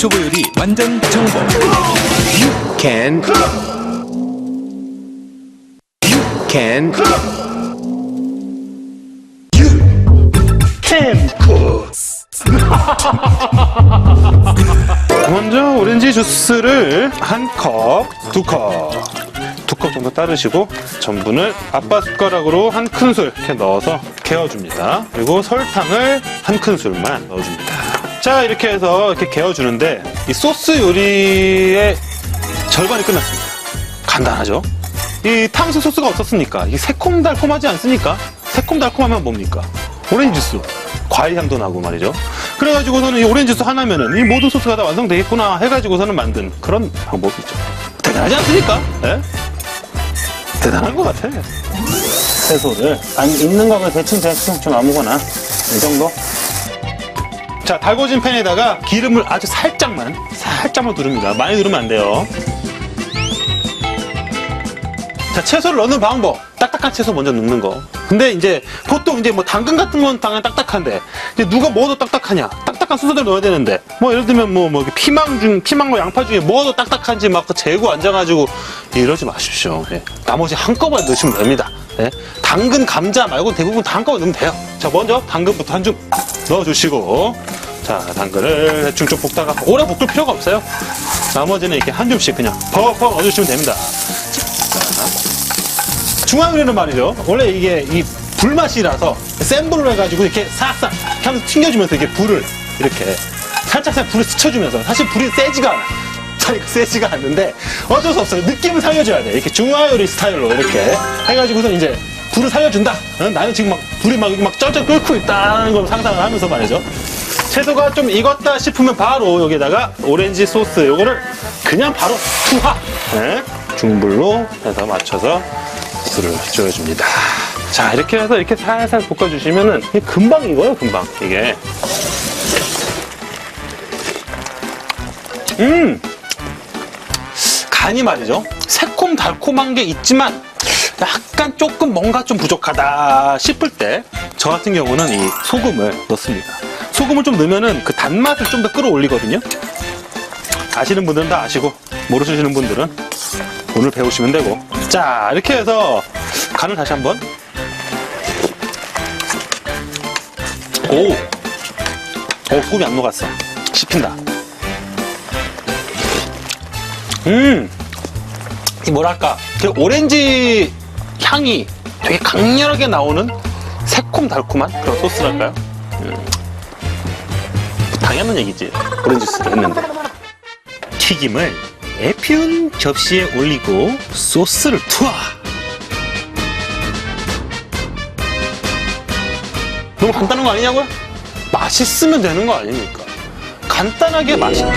초보 요리 완전 정보. Can can 먼저 오렌지 주스를 한 컵, 두 컵, 두 컵 정도 따르시고 전분을 아빠 숟가락으로 한 큰술 이렇게 넣어서 개어줍니다. 그리고 설탕을 한 큰술만 넣어줍니다. 자 이렇게 해서 이렇게 개어주는데 이 소스 요리의 절반이 끝났습니다. 간단하죠? 이 탕수 소스가 없었으니까 이 새콤달콤하지 않습니까? 새콤달콤하면 뭡니까? 오렌지 주스. 과일 향도 나고 말이죠. 그래가지고서는 이 오렌지 주스 하나면은 이 모든 소스가 다 완성되겠구나 해가지고서는 만든 그런 방법이죠. 대단하지 않습니까? 예? 대단한 것 같아. 채소를 아니 있는 거면 대충 대충 좀 아무거나 이 정도 자, 달궈진 팬에다가 기름을 아주 살짝만, 살짝만 두릅니다. 많이 두르면 안 돼요. 자, 채소를 넣는 방법. 딱딱한 채소 먼저 넣는 거. 근데 이제 보통 이제 뭐 당근 같은 건 당연 딱딱한데, 이제 누가 뭐도 딱딱하냐? 딱딱한 순서대로 넣어야 되는데, 뭐 예를 들면 뭐, 뭐 피망 중, 피망과 양파 중에 뭐도 딱딱한지 막 재고 앉아가지고 이러지 마십시오. 예. 나머지 한꺼번에 넣으시면 됩니다. 예. 당근, 감자 말고 대부분 다 한꺼번에 넣으면 돼요. 자, 먼저 당근부터 한줌 넣어주시고, 자, 당근을 대충 좀 볶다가 오래 볶을 필요가 없어요. 나머지는 이렇게 한 줌씩 그냥 퍽퍽 넣어주시면 됩니다. 중화요리는 말이죠. 원래 이게 이 불맛이라서 센 불로 해가지고 이렇게 싹싹 하면서 튕겨주면서 이렇게 불을 이렇게 살짝살짝 불을 스쳐주면서 사실 불이 세지가 않아. 사실 세지가 않는데 어쩔 수 없어요. 느낌을 살려줘야 돼. 이렇게 중화요리 스타일로 이렇게 해가지고서 이제 불을 살려준다. 어? 나는 지금 막 불이 막, 막 쩔쩔 끓고 있다는 걸 상상을 하면서 말이죠. 채소가 좀 익었다 싶으면 바로 여기다가 오렌지 소스 요거를 그냥 바로 투하 네? 중불로 해서 맞춰서 불을 줄여줍니다 자 이렇게 해서 이렇게 살살 볶아주시면은 금방 익어요 금방 이게 음 간이 말이죠 새콤달콤한 게 있지만 약간 조금 뭔가 좀 부족하다 싶을 때 저 같은 경우는 이 소금을 넣습니다. 소금을 좀 넣으면은 그 단맛을 좀 더 끌어올리거든요. 아시는 분들은 다 아시고 모르시는 분들은 오늘 배우시면 되고. 자 이렇게 해서 간을 다시 한번. 오, 오 소금이 안 녹았어. 씹힌다. 음! 이 뭐랄까? 그 오렌지 향이 되게 강렬하게 나오는 새콤달콤한 그런 소스랄까요? 음. 당연한 얘기지 오렌지 주스를 했는데 튀김을 에피운 접시에 올리고 소스를 투하 너무 간단한 거 아니냐고요? 맛있으면 되는 거 아닙니까? 간단하게 맛있게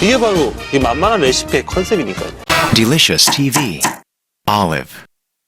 이게 바로 이 만만한 레시피의 컨셉이니까요 Delicious TV Olive